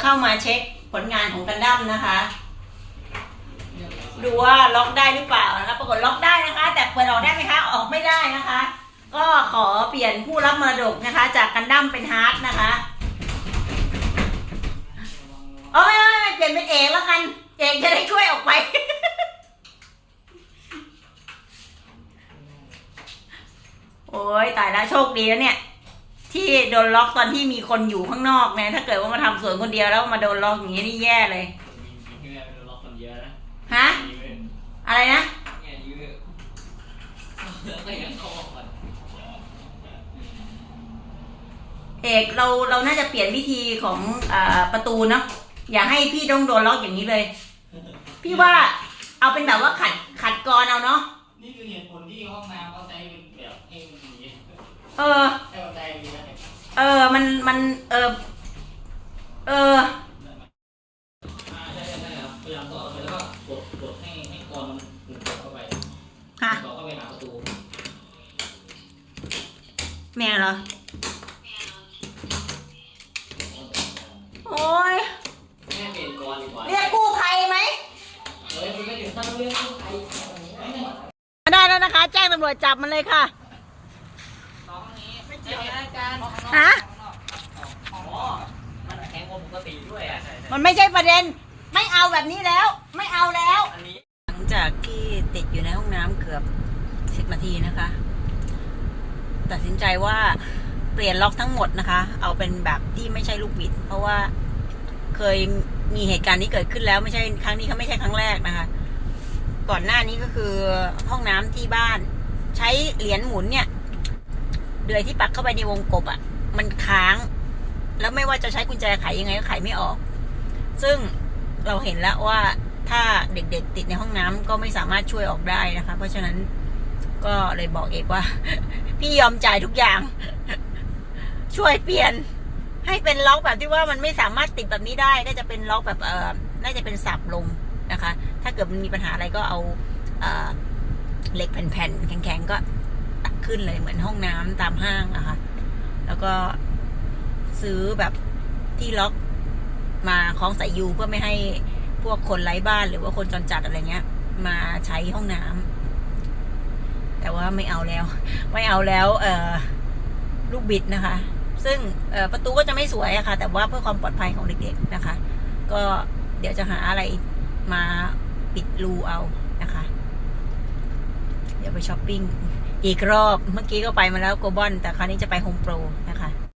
เข้ามาเช็คผลงานของกันดั้มนะคะ ดูว่าล็อกได้หรือเปล่านะคะปรากฏล็อกได้นะคะ แต่เปิดออกได้ไหมคะออกไม่ได้นะคะ ก็ขอเปลี่ยนผู้รับมรดกนะคะ จากกันดั้มเป็นฮาร์ดนะคะเอาไม่ไม่เปลี่ยนเป็นเอกแล้วกันเอกจะได้ช่วยออกไปโอ้ยตายแล้วโชคดีแล้วเนี่ย ที่โดนล็อกตอนที่มีคนอยู่ข้างนอกเนี่ยถ้าเกิดว่ามาทำสวนคนเดียวแล้วมาโดนล็อกอย่างนี้นี่แย่เลยมีเงินเป็นล็อกคนเยอะนะฮะยืดอะไรนะ เนี่ยยืดก็ยังเข้าก่อนเอกเราเราน่าจะเปลี่ยนวิธีของอาประตูเนาะอย่าให้พี่ต้องโดนล็อกอย่างนี้เลย พี่ว่าเอาเป็นแบบว่าขัดขัดกรเอาเนาะนี่คือเหตุผลที่ห้องน้ำเขาใช้เป็นแบบให้มันมีเออ เออ มัน มัน เออ เอออ่าใช่ใช่ใช่ครับพยายามต่อไปแล้วก็กดกดให้ให้กรอนมันหมุนเข้าไปค่ะ ต่อเข้าไปหาประตูแม่เหรอ โอ้ยแม่เปลี่ยนกรอนดีกว่าเรียกกู้ภัยไหม เฮ้ยมันไม่ถึงขั้นเรื่องกู้ภัยไม่ไม่ได้แล้วนะคะ แจ้งตำรวจจับมันเลยค่ะ สองนี้ไม่เกี่ยวนะอาจารย์ ฮะอ๋อมันแข็งกว่าปกติด้วยอะใช่ใช่มันไม่ใช่ประเด็น ไม่เอาแบบนี้แล้ว ไม่เอาแล้ว อันนี้หลังจากที่ติดอยู่ในห้องน้ำเกือบสิบนาทีนะคะ ตัดสินใจว่าเปลี่ยนล็อกทั้งหมดนะคะ เอาเป็นแบบที่ไม่ใช่ลูกบิด เพราะว่าเคยมีเหตุการณ์นี้เกิดขึ้นแล้วไม่ใช่ครั้งนี้เขาไม่ใช่ครั้งแรกนะคะ ก่อนหน้านี้ก็คือห้องน้ำที่บ้าน ใช้เหรียญหมุนเนี่ย เดือยที่ปักเข้าไปในวงกบอะ่ะ มันค้าง แล้วไม่ว่าจะใช้กุญแจไขยังไงก็ไขไม่ออก ซึ่งเราเห็นแล้วว่าถ้าเด็กๆติดในห้องน้ำก็ไม่สามารถช่วยออกได้นะคะ เพราะฉะนั้นก็เลยบอกเอกว่า พี่ยอมจ่ายทุกอย่าง ช่วยเปลี่ยน ให้เป็นล็อกแบบที่ว่ามันไม่สามารถติดแบบนี้ได้ ก็จะเป็นล็อกแบบเออน่าจะเป็นสับลงนะคะ ถ้าเกิดมันมีปัญหาอะไรก็เอาเอ่อเหล็กแผ่นๆแข็งๆก็ ขึ้นเลยเหมือนห้องน้ำตามห้างอะคะแล้วก็ซื้อแบบที่ล็อกมาคล้องสายยูเพื่อไม่ให้พวกคนไร้บ้านหรือว่าคนจรจัดอะไรเงี้ย มาใช้ห้องน้ำแต่ว่าไม่เอาแล้ว ไม่เอาแล้ว เออลูกบิดนะคะ ซึ่งประตูก็จะไม่สวยอะค่ะ แต่ว่าเพื่อความปลอดภัยของเด็กๆนะคะ ก็เดี๋ยวจะหาอะไรมาปิดรูเอานะคะ เดี๋ยวไปช้อปปิ้ง อีกรอบเมื่อกี้ก็ไปมาแล้วโกบอลแต่คราวนี้จะไปโฮมโปรนะคะ